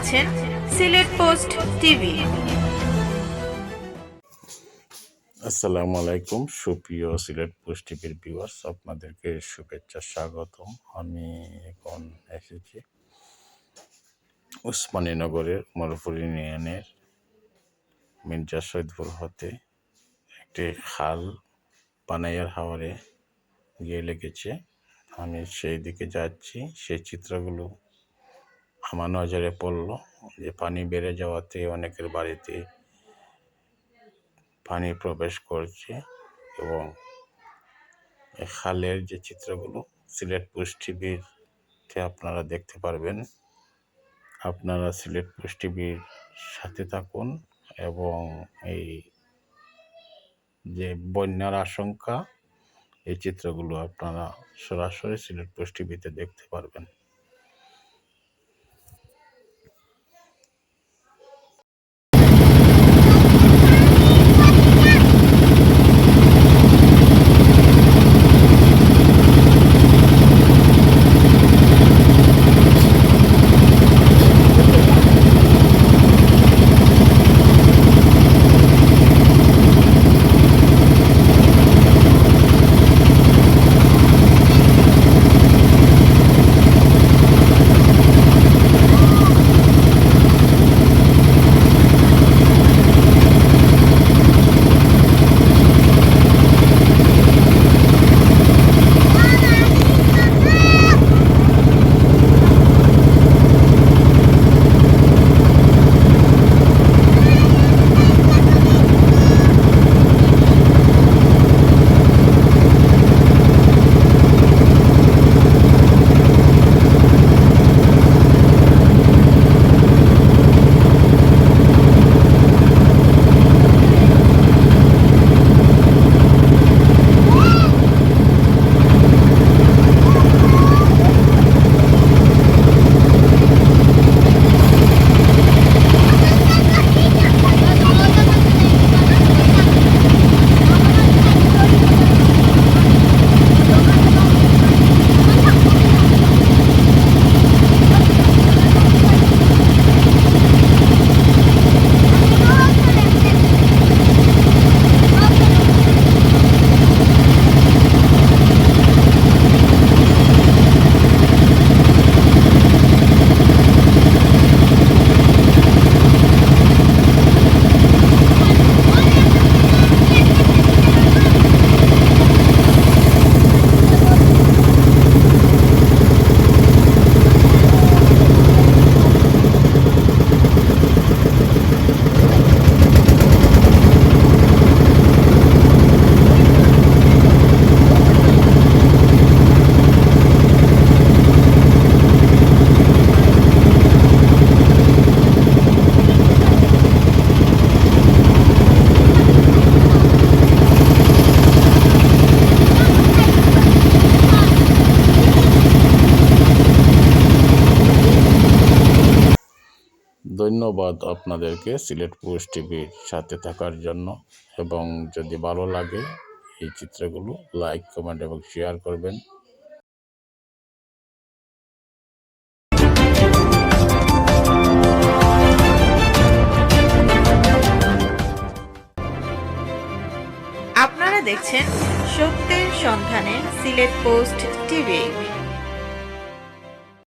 দেখছেন Sylhet post TV. আসসালামু আলাইকুম, সুপ্রিয় সিলেট পোস্ট টিভির ভিউয়ার্স, আপনাদেরকে শুভেচ্ছা স্বাগতম। আমি এখন এসেছি উসমানীনগরের মরফুর ইউনিয়নের মির্জা সৈদপুর হতে। একটি খাল পানাইয়ার হাওয়ারে গিয়ে লেগেছে। আমি সেই দিকে যাচ্ছি, সেই চিত্রগুলো আমার নজরে পড়ল যে পানি বেড়ে যাওয়াতে অনেকের বাড়িতে পানি প্রবেশ করছে এবং খালের যে চিত্রগুলো, সিলেট টিভিতে আপনারা দেখতে পারবেন। আপনারা সিলেট পোস্ট টিভির সাথে থাকুন এবং এই যে বন্যার আশঙ্কা, এই চিত্রগুলো আপনারা সরাসরি সিলেট পোস্ট টিভিতে দেখতে পারবেন। ধন্যবাদ আপনাদেরকে সিলেট পোস্ট টিভির সাথে থাকার জন্য। এবং যদি ভালো লাগে এই চিত্রগুলো, লাইক, কমেন্ট এবং শেয়ার করবেন। আপনারা দেখছেন সত্যের সন্ধানে সিলেট পোস্ট টিভি।